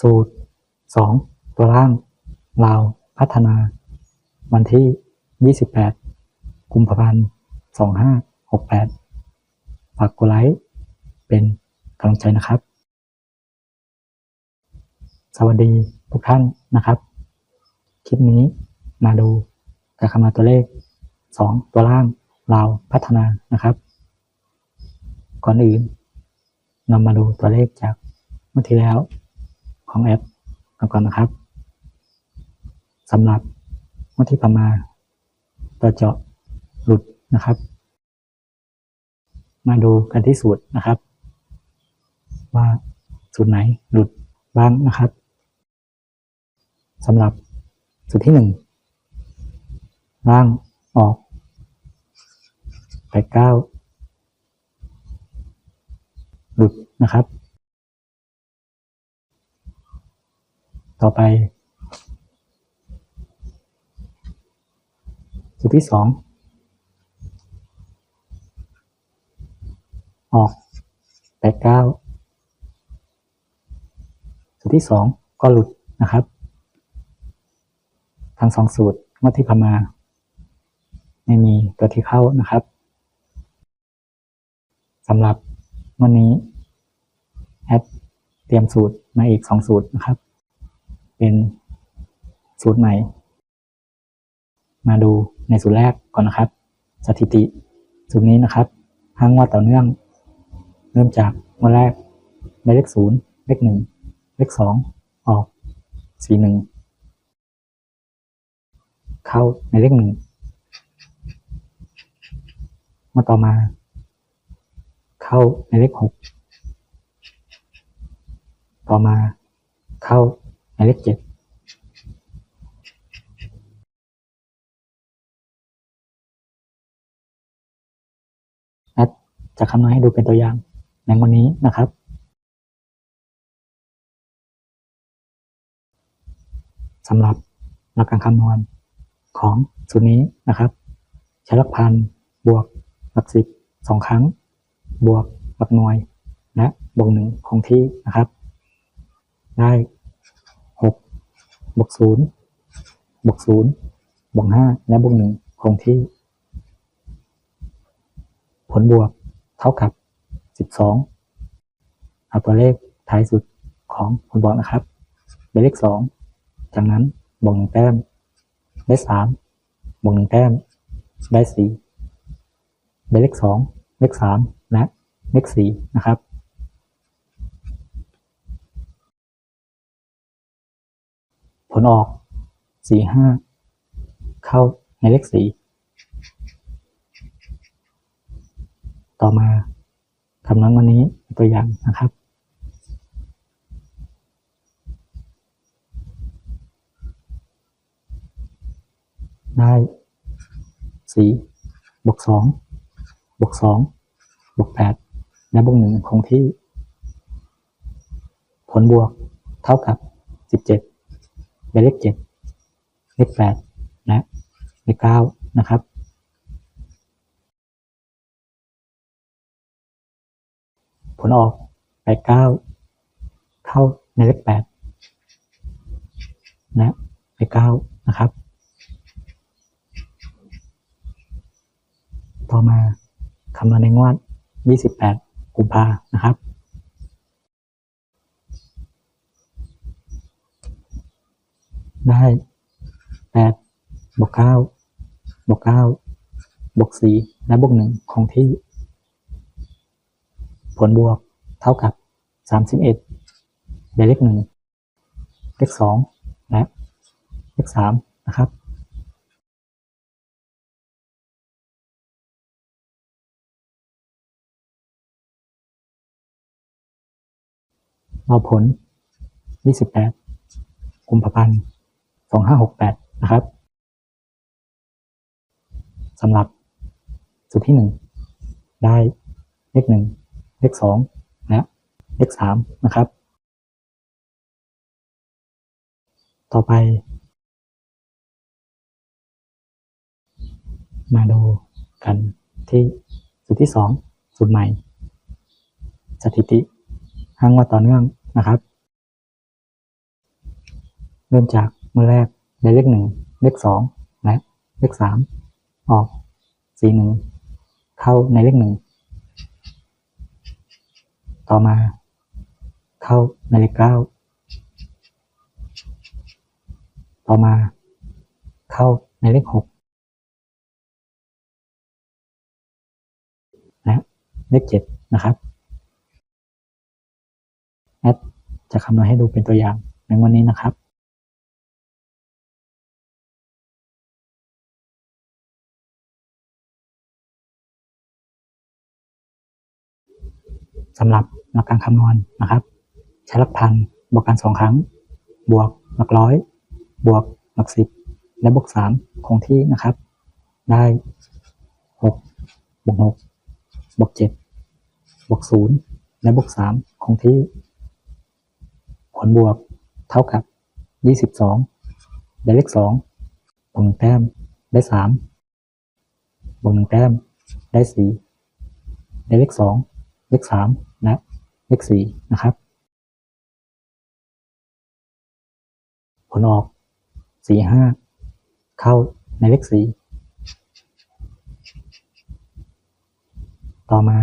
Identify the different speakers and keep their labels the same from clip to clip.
Speaker 1: สูตรสองตัวล่างลาวพัฒนา วันที่ 28 กุมภาพันธ์ 2568 ฝากกดไลค์ เป็นกำลังใจนะครับ สวัสดีทุกท่านนะครับ คลิปนี้มาดูการคำนวณตัวเลข 2 ตัวล่างลาวพัฒนานะครับ ก่อนอื่นนำมาดูตัวเลขจากเมื่อที่แล้ว ของแอปกันก่อนนะครับสำหรับเมื่อที่ผ่ามาตัวเจาะหลุดนะครับ มาดูกันที่สูตรนะครับ ว่าสูตรไหนหลุดบ้างนะครับสำหรับสูตรที่หนึ่งล่างออกไปเก้าหลุดนะครับ ต่อไป สูตรที่สองออกแปดเก้าสูตรที่สองก็หลุดนะครับ ทั้งสองสูตรเมื่อที่ผ่านมา ไม่มีตัวที่เข้านะครับสำหรับวันนี้แอปเตรียมสูตรมาอีกสองสูตรนะครับ เป็นสูตรใหม่ มาดูในสูตรแรกก่อนนะครับ สถิติสูตรนี้นะครับห้างวดต่อเนื่อง เริ่มจากงวดแรกได้เลขศูนย์เลขหนึ่งเลขสองออกสี่หนึ่งเข้าในเลขหนึ่งมาต่อมา เข้าในเลขหกต่อมาเข้า ในเลขเจ็ดแอดจะคำนวณให้ดูเป็นตัวอย่างในวันนี้นะครับ สำหรับหลักการคำนวณของสูตรนี้นะครับ ใช้หลักพันบวกหลักสิบสองครั้ง บวกหลักหน่วย และบวกหนึ่งคงที่นะครับ ได้ บวกศูนย์บวกศูนย์บวกห้าและบวกหนึ่งคงที่ ผลบวกเท่ากับ12เอาตัวเลขท้ายสุดของผลบวกนะครับได้เลข2จากนั้นบวกหนึ่งแต้ม ได้3บวกหนึ่งแต้ม ได้4ได้เลข2เลข3และเลข4นะครับ ผลออก4 5เข้าในเลข4ต่อมาคำนวณวันนี้ตัวอย่างนะครับได้สี่บวกสองบวกสองบวกแปดและบวกหนึ่งคงที่ ผลบวกเท่ากับสิบเจ็ด ได้เลขเจ็ดเลขแปดและเลขเก้านะครับ ผลออกแปดเก้าเข้าในเลขแปดและเลขเก้านะครับ ต่อมาคำนวณในงวด 28 กุมภานะครับ ได้แปดบวกเก้าบวกเก้าบวกสี่และบวกหนึ่งคงที่ ผลบวกเท่ากับสามสิบเอ็ดได้เลขหนึ่งเลขสองและเลขสามนะครับเอาผล 28กุมภาพันธ์ 2568 นะครับสำหรับสูตรที่ 1 ได้เลข1เลข2และเลข3นะครับ ต่อไป มาดูกันที่สูตรที่ 2 สูตรใหม่ สถิติห้างว่าต่อเนื่องนะครับ เริ่มจาก เมื่อแรกได้เลขหนึ่งเลขสองและเลขสามออกสี่หนึ่งเข้าในเลขหนึ่งต่อมา เข้าในเลขเก้าต่อมา เข้าในเลขหกและเลขเจ็ดนะครับแอดจะคำนวณให้ดูเป็นตัวอย่างในวันนี้นะครับ สำหรับหลักการคำนวณนะครับ ใช้หลักพันบวกกันสองครั้ง บวกหลักร้อย บวกหลักสิบและบวกสามคงที่นะครับ ได้หกบวกหกบวกเจ็ดบวกศูนย์และบวกสามคงที่ ผลบวกเท่ากับยี่สิบสองได้เลขสองบวกหนึ่งแต้มได้สามบวกหนึ่งแต้มได้สี่ได้เลขสอง เลขสามและเลขสี่นะครับ ผลออกสี่ห้าเข้าในเลขสี่ต่อมา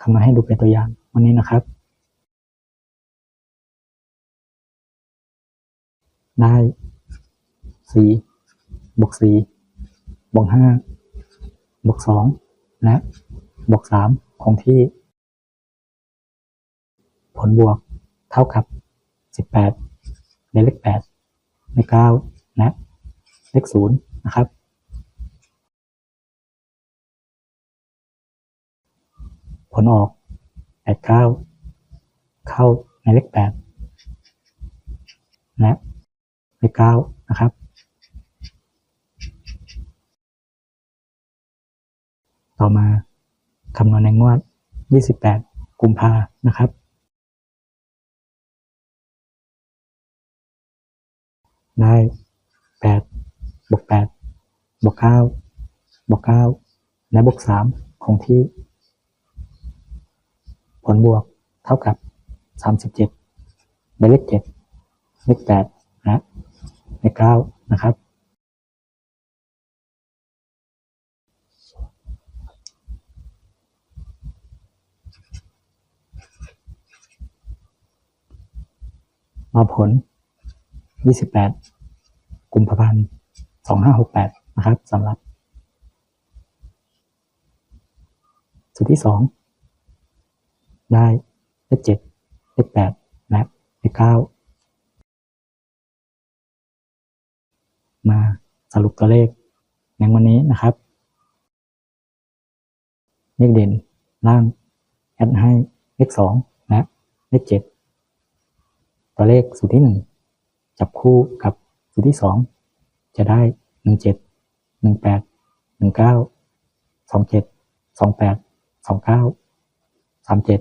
Speaker 1: คำนวณให้ดูเป็นตัวอย่างวันนี้นะครับ ได้สี่บวกสี่บวกห้าบวกสองและบวกสามคงที่ ผลบวกเท่ากับสิบแปดในเลขแปดในเก้าและเลขศูนย์นะครับ ผลออกแปดเก้าเข้าในเลขแปดและเลขเก้านะครับต่อมาคำนวณในงวด 28 กุมภานะครับ ได้แปดบวกแปดบวกเก้าบวกเก้าและบวกสามของที่ ผลบวกเท่ากับสามสิบเจ็ดได้เลขเจ็ดเลขแปดนะเลขเก้านะครับมาผล 28 กุมภาพันธ์2568 นะครับสำหรับ สูตรที่ 2 ได้เลข7เลข8และเลข9มาสรุปตัวเลขในวันนี้นะครับ เลขเด่นล่างแอดให้เลข 2 และเลข 7 ตัวเลขสูตรที่หนึ่งจับคู่กับ ตรที่สองจะได้หนึ่งเจ็ดหนึ่งแปดหนึ่งเก้าสองเจ็ดสองแปดสองเก้าสามเจ็ด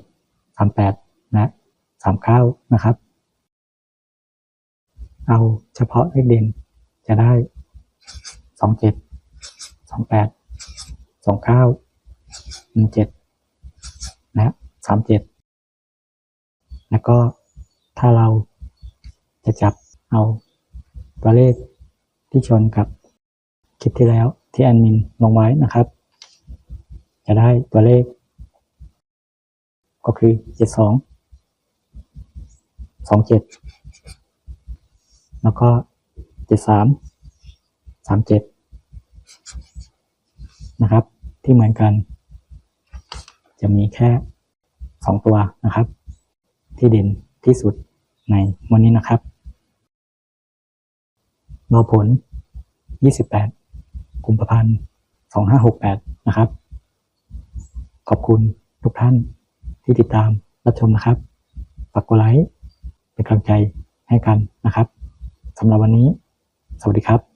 Speaker 1: สามแปดและสามเก้านะครับ เอาเฉพาะเลขเด่นจะได้สองเจ็ดสองแปดสองเก้าหนึ่งเจ็ดและสามเจ็ดแล้วก็ถ้าเราจะจับเอา ตัวเลขที่ชนกับคลิปที่แล้วที่แอดมินลงไว้นะครับ จะได้ตัวเลข ก็คือเจ็ดสองสองเจ็ดแล้วก็เจ็ดสามสามเจ็ดนะครับ ที่เหมือนกัน จะมีแค่สองตัวนะครับ ที่เด่นที่สุดในวันนี้นะครับ รอผล 28กุมภาพันธ์ 2568 นะครับ ขอบคุณทุกท่านที่ติดตามรับชมนะครับ ฝากกดไลค์เป็นกำลังใจให้กันนะครับสำหรับวันนี้ สวัสดีครับ